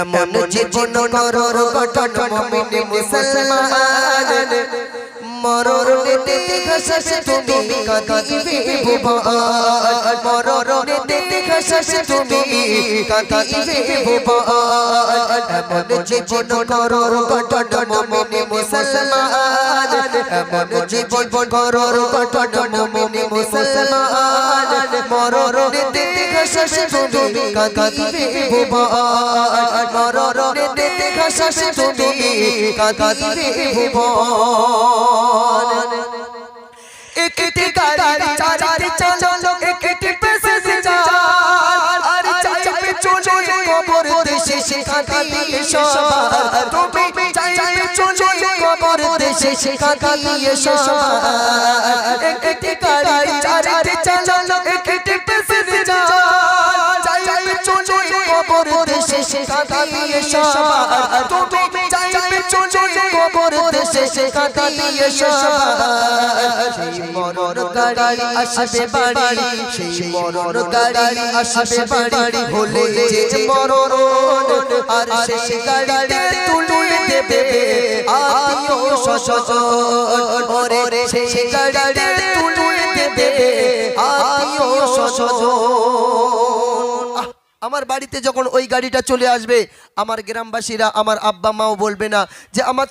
এমন জীবন করর গঠন মমিন মুসলমান। মরণে দেখা শেষ তুমি কাঁদিবে ভুবন মরণে দেখা শেষ তুমি কাঁদিবে ভুবন এমন জীবন করর গঠন মমিন মুসলমান। এমন জীবন করর গঠন মমিন মুসলমান। মরণে শেষ তুমি কাঁদিবে ভুবন মরণে দেখা তুমি কাঁদিবে ভুবন একটি গাড়ি চালাতে চলো একটি পেছে আর চাইবে চলে কবর দেশে সেখানে সবার তুমি চাইবে চলে কবর দেশে সেখানে সবার একটি গাড়ি চালাতে চলো একটি সেখানে সবার তুমি চাইবে চলে কবর দেশে সেখানে সবার। সেই মরণ গাড়ি আসবে বাড়ি। সেই মরণ গাড়ি আসবে বাড়ি। হলে যে মরণ আর সেই গাড়িতে তুলে দেবে। আত্মীয় স্বজন ওরে সেই গাড়িতে তুলে দেবে। আত্মীয় স্বজন আহ, আমার বাড়িতে যখন ওই গাড়িটা চলে আসবে, আমার গ্রামবাসীরা আমার আব্বা মাও বলবে না যে, আমার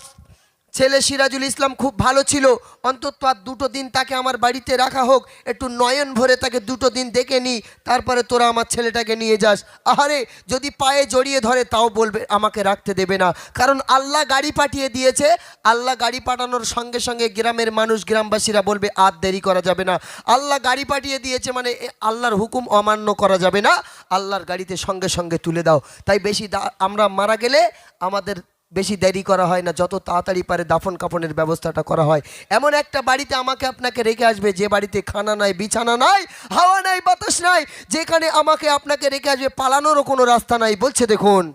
ছেলে সিরাজুল ইসলাম খুব ভালো ছিল। অন্তত আর দুটো দিন তাকে আমার বাড়িতে রাখা হোক। একটু নয়ন ভরে তাকে দুটো দিন দেখে নিই তারপরে তোরা আমার ছেলেটাকে নিয়ে যাস। আহারে, যদি পায়ে জড়িয়ে ধরে তাও বলবে, আমাকে রাখতে দেবে না। কারণ আল্লাহ গাড়ি পাঠিয়ে দিয়েছে। আল্লাহ গাড়ি পাঠানোর সঙ্গে সঙ্গে গ্রামের মানুষ, গ্রামবাসীরা বলবে, আর দেরি করা যাবে না। আল্লাহ গাড়ি পাঠিয়ে দিয়েছে মানে আল্লাহর হুকুম অমান্য করা যাবে না। আল্লাহর গাড়িতে সঙ্গে সঙ্গে তুলে দাও। তাই বেশি আমরা মারা গেলে আমাদের বেশি দেরি করা হয় না যত তাড়াতাড়ি পারে দাফন কাফনের ব্যবস্থাটা করা হয় এমন একটা বাড়িতে আমাকে আপনাকে রেখে আসবে যে বাড়িতে খানা নাই বিছানা নাই হাওয়া নাই বাতাস নাই যেখানে আমাকে আপনাকে রেখে আসবে পালানোরও কোনো রাস্তা নাই বলছে দেখুন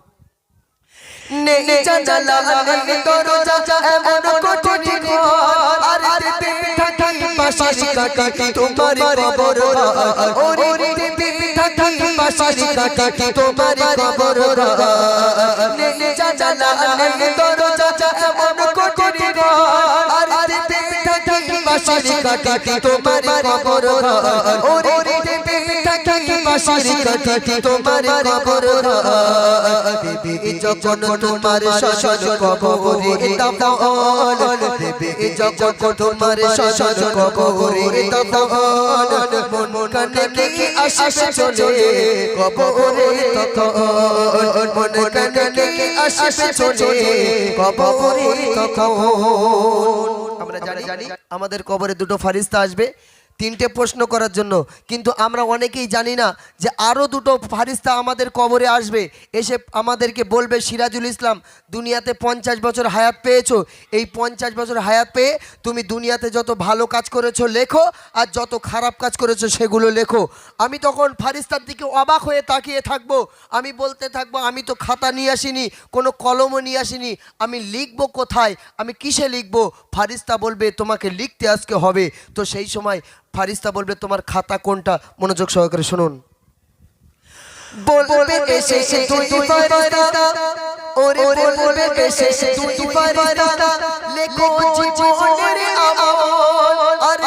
তোমার নেই দরজা এমন কঠিন ঘর আর দিতে থাকি পাশারি কাটি তোমার কবর ওরে দিতে থাকি পাশারি কাটি তোমার কবর যখন তোমার কবরে দাফন যখন তোমার কবরে দাফন মন কানে কি আসবে চলে কবরে মন কানে কি আসবে চলে কবরে আমরা জানি, আমাদের কবরে দুটো ফারিস্তা আসবে। তিনটে প্রশ্ন করার জন্য। কিন্তু আমরা অনেকেই জানি না যে আরও দুটো ফারিস্তা আমাদের কবরে আসবে। এসে আমাদেরকে বলবে, সিরাজুল ইসলাম, দুনিয়াতে পঞ্চাশ বছর হায়াত পেয়েছ। এই পঞ্চাশ বছর হায়াত পেয়ে তুমি দুনিয়াতে যত ভালো কাজ করেছ লেখো, আর যত খারাপ কাজ করেছ সেগুলো লেখো। আমি তখন ফারিস্তার দিকে অবাক হয়ে তাকিয়ে থাকব। আমি বলতে থাকব, আমি তো খাতা নিয়ে আসিনি, কোনো কলমও নিয়ে আসিনি। আমি লিখব কোথায়? আমি কিসে লিখব? ফারিস্তা বলবে, তোমাকে লিখতে আজকে হবে। তো সেই সময় ফারিস্তা বলবে তোমার খাতা কোনটা? মনোযোগ সহকারে শুনুন। বলবে এসে সে তুই ফারিস্তা। ওরে বলবে এসে সে তুই ফারিস্তা। লেখো জীবনের আমল।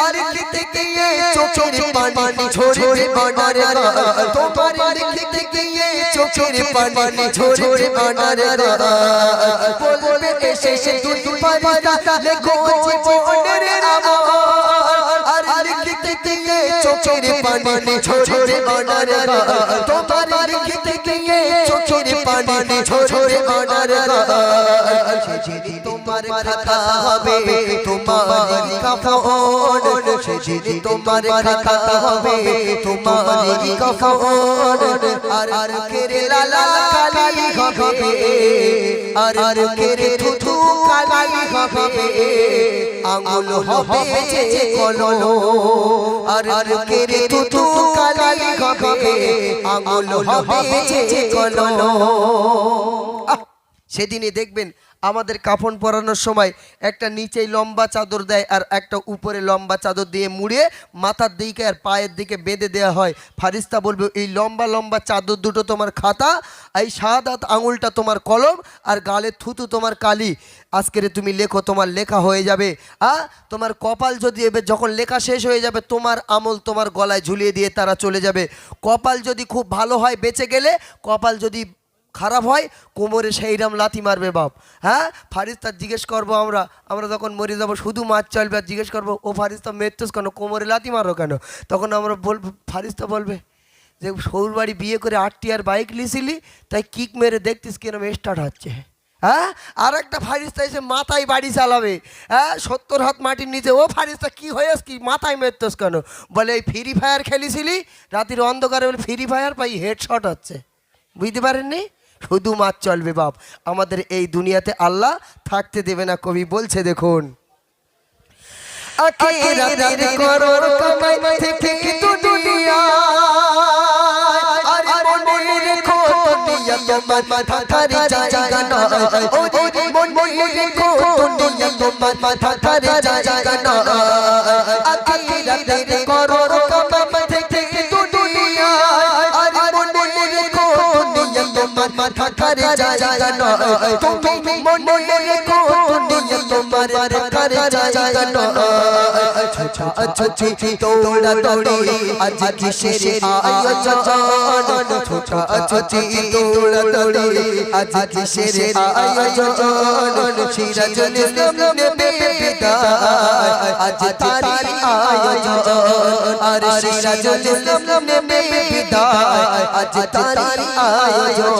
আর লিখতে গিয়ে চোখের পানি ঝরে বানার তোমার লিখতে গিয়ে চোখের পানি ঝরে বানার বলবে এসে সে তুই ফারিস্তা। লেখো জীবনের চোখের পানি ঝরে বানার তোমার লিখতে গিয়ে চোখের পানি ঝরে সেদিন তোমার কথা হবে তোমার কাফন সেদিন তোমার খাতা হবে তোমার কাফন, আর কেরে লালা কালি হবে, আর আর কেরে থুথু কালি হবে, আঙুল হবে যে কললো, আর আর কেরে থুথু কালি হবে, আঙুল হবে যে কললো। আহ, সেদিনই দেখবেন আমাদের কাফন পরানোর সময় একটা নিচেই লম্বা চাদর দেয় আর একটা উপরে লম্বা চাদর দিয়ে মুড়িয়ে মাথার দিকে আর পায়ের দিকে বেঁধে দেওয়া হয়। ফারিস্তা বলবে, এই লম্বা লম্বা চাদর দুটো তোমার খাতা, এই সাত হাত আঙুলটা তোমার কলম আর গালে থুতু তোমার কালি। আজকের তুমি লেখো, তোমার লেখা হয়ে যাবে। আ, তোমার কপাল যদি এবার যখন লেখা শেষ হয়ে যাবে, তোমার আমল তোমার গলায় ঝুলিয়ে দিয়ে তারা চলে যাবে। কপাল যদি খুব ভালো হয় বেঁচে গেলে, কপাল যদি খারাপ হয়, কোমরে সেইরাম লাথি মারবে বাপ। হ্যাঁ? ফারিস্তার জিজ্ঞেস করব আমরা আমরা যখন মরে যাব, শুধু মাছ চলবে আর জিজ্ঞেস করব, ও ফারিস্তা মেরতেস কেন? কোমরে লাথি মারো কেন? তখন আমরা বলব ফারিস্তা বলবে যে সৌর বাড়ি বিয়ে করে আটটি আর বাইক লিছিলি তাই কিক মেরে দেখতিস কিরম স্টার্ট হচ্ছে। হ্যাঁ? আর একটা ফারিস্তা এসে মাথায় বাড়ি চালাবে। হ্যাঁ? সত্তর হাত মাটির নিচে, ও ফারিস্তা, কি হয়েছ কি? মাথায় মেরতস কেন? বলে, এই ফ্রি ফায়ার খেলিছিলি, রাতির অন্ধকারে বলে ফ্রি ফায়ার পাই, হেডশট হচ্ছে। বুঝতে পারেননি? শুধু মাছ চলবে বাপ। আমাদের এই দুনিয়াতে আল্লাহ থাকতে দেবে না কবি বলছে দেখুন। দুনিয়া। আরে মনে রেখো দুনিয়া মাথা জায়গা নয়। তুমি মনে রেখো দুনিয়া তোমার মাথা জায়গা নয়। ছোটা ছোটি দৌড়া দৌড়ি আজ কিসের আয়োজন? ছোটা ছোটি দৌড়া দৌড়ি আজ কিসের আয়োজন? সিরাজুল ইসলাম নেবে বিদায়। আজ তারি আয়োজন। আর সিরাজুল ইসলাম নেবে বিদায় আজ তারি আয়োজন